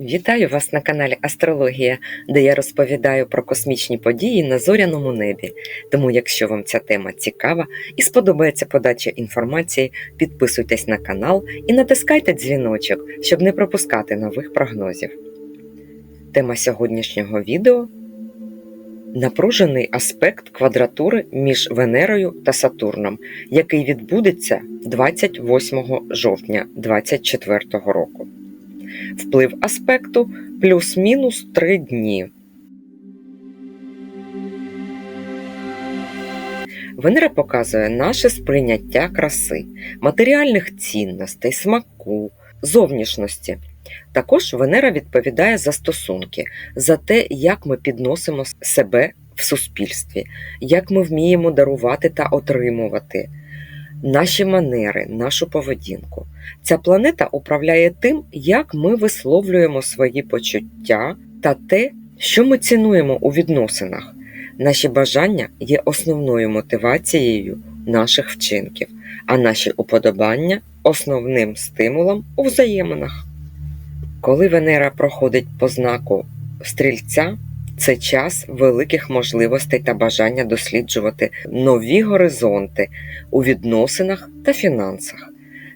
Вітаю вас на каналі Астрологія, де я розповідаю про космічні події на зоряному небі. Тому, якщо вам ця тема цікава і сподобається подача інформації, підписуйтесь на канал і натискайте дзвіночок, щоб не пропускати нових прогнозів. Тема сьогоднішнього відео напружений аспект квадратури між Венерою та Сатурном, який відбудеться 28 жовтня 2024 року. Вплив аспекту плюс-мінус 3 дні. Венера показує наше сприйняття краси, матеріальних цінностей, смаку, зовнішності. Також Венера відповідає за стосунки, за те, як ми підносимо себе в суспільстві, як ми вміємо дарувати та отримувати, наші манери, нашу поведінку. Ця планета управляє тим, як ми висловлюємо свої почуття та те, що ми цінуємо у відносинах. Наші бажання є основною мотивацією наших вчинків, а наші уподобання основним стимулом у взаєминах. Коли Венера проходить по знаку стрільця, це час великих можливостей та бажання досліджувати нові горизонти у відносинах та фінансах.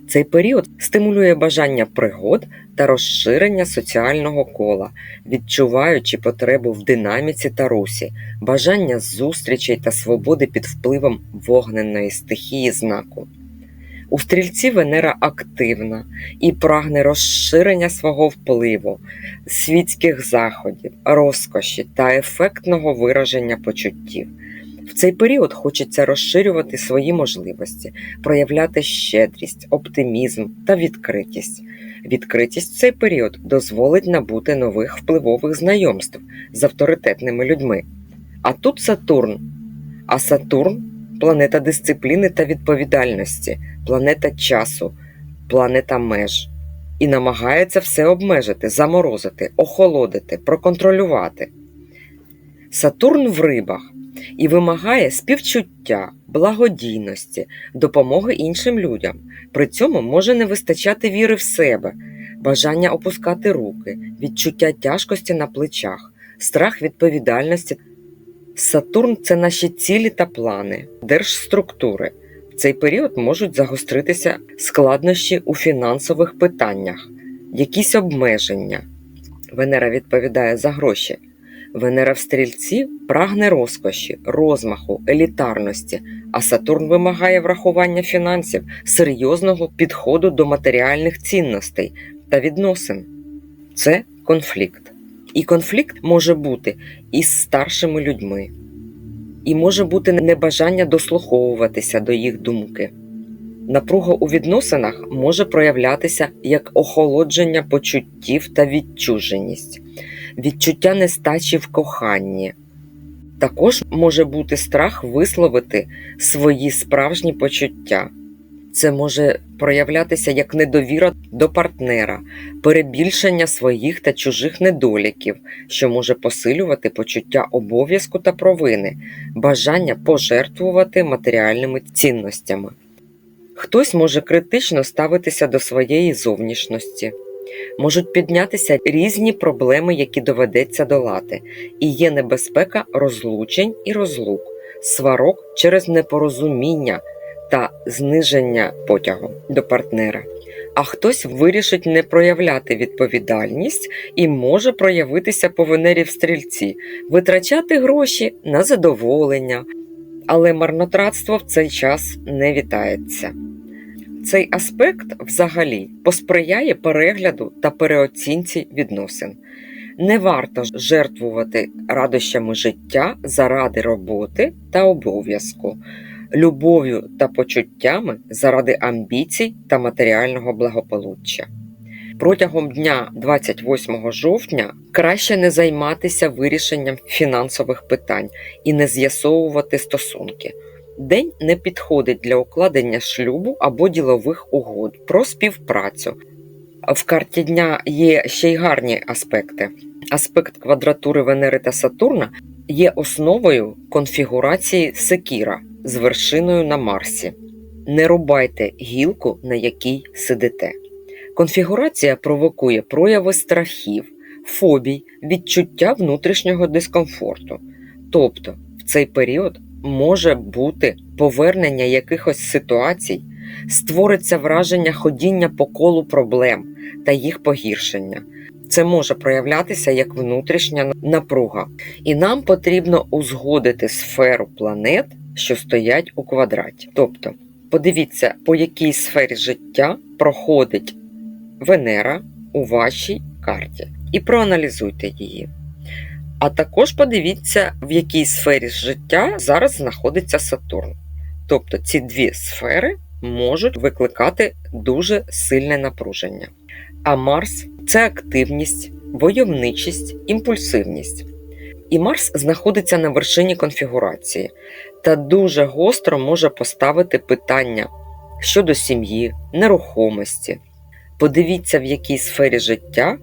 Цей період стимулює бажання пригод та розширення соціального кола, відчуваючи потребу в динаміці та русі, бажання зустрічей та свободи під впливом вогненої стихії знаку. У стрільці Венера активна і прагне розширення свого впливу, світських заходів, розкоші та ефектного вираження почуттів. В цей період хочеться розширювати свої можливості, проявляти щедрість, оптимізм та відкритість. Відкритість в цей період дозволить набути нових впливових знайомств з авторитетними людьми. А тут Сатурн. А Сатурн планета дисципліни та відповідальності, планета часу, планета меж. І намагається все обмежити, заморозити, охолодити, проконтролювати. Сатурн в рибах і вимагає співчуття, благодійності, допомоги іншим людям. При цьому може не вистачати віри в себе, бажання опускати руки, відчуття тяжкості на плечах, страх відповідальності. Сатурн це наші цілі та плани, держструктури. В цей період можуть загостритися складнощі у фінансових питаннях, якісь обмеження. Венера відповідає за гроші. Венера в стрільці прагне розкоші, розмаху, елітарності, а Сатурн вимагає врахування фінансів, серйозного підходу до матеріальних цінностей та відносин. Це конфлікт. І конфлікт може бути із старшими людьми, і може бути небажання дослуховуватися до їх думки. Напруга у відносинах може проявлятися як охолодження почуттів та відчуженість, відчуття нестачі в коханні. Також може бути страх висловити свої справжні почуття. Це може проявлятися як недовіра до партнера, перебільшення своїх та чужих недоліків, що може посилювати почуття обов'язку та провини, бажання пожертвувати матеріальними цінностями. Хтось може критично ставитися до своєї зовнішності, можуть піднятися різні проблеми, які доведеться долати, і є небезпека розлучень і розлук, сварок через непорозуміння та зниження потягу до партнера. А хтось вирішить не проявляти відповідальність і може проявитися по Венері в стрільці, витрачати гроші на задоволення, але марнотратство в цей час не вітається. Цей аспект взагалі посприяє перегляду та переоцінці відносин. Не варто жертвувати радощами життя заради роботи та обов'язку, любов'ю та почуттями заради амбіцій та матеріального благополуччя. Протягом дня 28 жовтня краще не займатися вирішенням фінансових питань і не з'ясовувати стосунки. День не підходить для укладення шлюбу або ділових угод про співпрацю. В карті дня є ще й гарні аспекти. Аспект квадратури Венери та Сатурна є основою конфігурації Секіра з вершиною на Марсі. Не рубайте гілку, на якій сидите. Конфігурація провокує прояви страхів, фобій, відчуття внутрішнього дискомфорту. Тобто, в цей період може бути повернення якихось ситуацій, створиться враження ходіння по колу проблем та їх погіршення. Це може проявлятися як внутрішня напруга, і нам потрібно узгодити сферу планет, що стоять у квадраті. Тобто, подивіться, по якій сфері життя проходить Венера у вашій карті, і проаналізуйте її. А також подивіться, в якій сфері життя зараз знаходиться Сатурн. Тобто ці дві сфери можуть викликати дуже сильне напруження. А Марс це активність, войовничість, імпульсивність. І Марс знаходиться на вершині конфігурації та дуже гостро може поставити питання щодо сім'ї, нерухомості. Подивіться, в якій сфері життя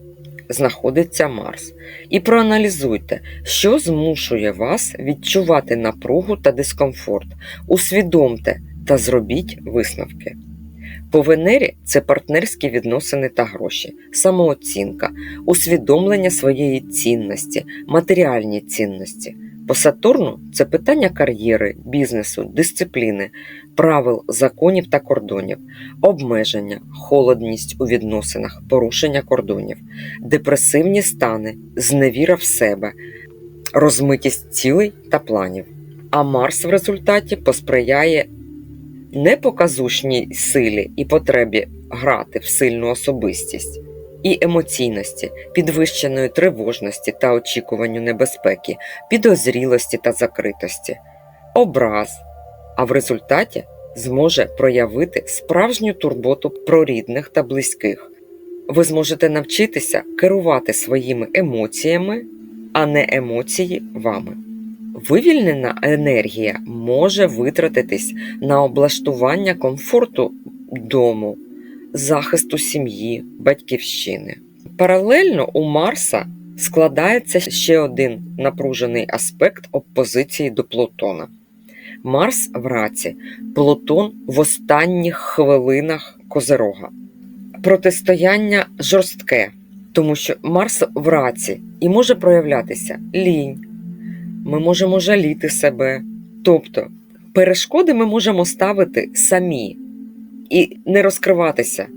знаходиться Марс, і проаналізуйте, що змушує вас відчувати напругу та дискомфорт. Усвідомте та зробіть висновки. По Венері це партнерські відносини та гроші, самооцінка, усвідомлення своєї цінності, матеріальні цінності. По Сатурну це питання кар'єри, бізнесу, дисципліни, правил, законів та кордонів, обмеження, холодність у відносинах, порушення кордонів, депресивні стани, зневіра в себе, розмитість цілей та планів. А Марс в результаті посприяє непоказушній силі і потребі грати в сильну особистість, і емоційності, підвищеної тривожності та очікуванню небезпеки, підозрілості та закритості, образ, а в результаті зможе проявити справжню турботу про рідних та близьких. Ви зможете навчитися керувати своїми емоціями, а не емоції вами. Вивільнена енергія може витратитись на облаштування комфорту дому, захисту сім'ї, батьківщини. Паралельно у Марса складається ще один напружений аспект опозиції до Плутона. Марс в раці, Плутон в останніх хвилинах Козерога. Протистояння жорстке, тому що Марс в раці і може проявлятися лінь ми можемо жаліти себе. Тобто перешкоди ми можемо ставити самі і не розкриватися.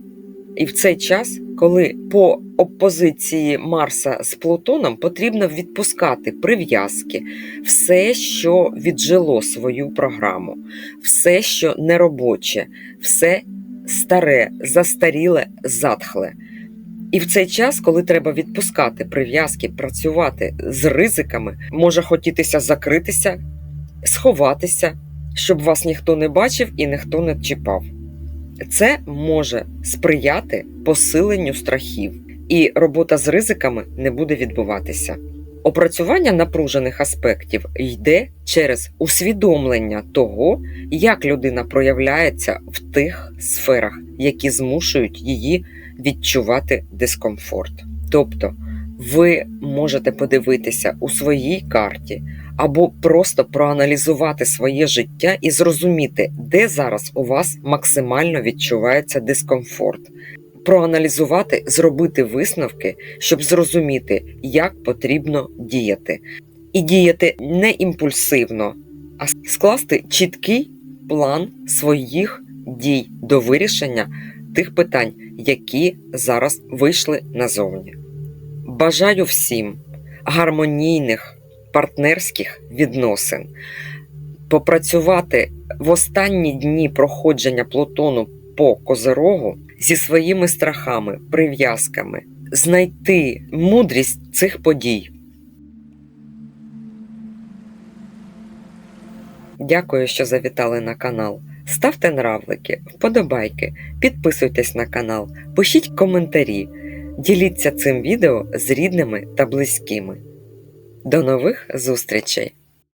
І в цей час, коли по опозиції Марса з Плутоном потрібно відпускати прив'язки, все, що віджило свою програму, все, що неробоче, все старе, застаріле, затхле. І в цей час, коли треба відпускати прив'язки, працювати з ризиками, може хотітися закритися, сховатися, щоб вас ніхто не бачив і ніхто не чіпав. Це може сприяти посиленню страхів, і робота з ризиками не буде відбуватися. Опрацювання напружених аспектів йде через усвідомлення того, як людина проявляється в тих сферах, які змушують її відчувати дискомфорт. Тобто ви можете подивитися у своїй карті або просто проаналізувати своє життя і зрозуміти, де зараз у вас максимально відчувається дискомфорт. Проаналізувати, зробити висновки, щоб зрозуміти, як потрібно діяти. І діяти не імпульсивно, а скласти чіткий план своїх дій до вирішення тих питань, які зараз вийшли назовні. Бажаю всім гармонійних партнерських відносин, попрацювати в останні дні проходження Плутону по Козерогу зі своїми страхами, прив'язками, знайти мудрість цих подій. Дякую, що завітали на канал. Ставте нравлики, вподобайки, підписуйтесь на канал, пишіть коментарі, діліться цим відео з рідними та близькими. До нових зустрічей!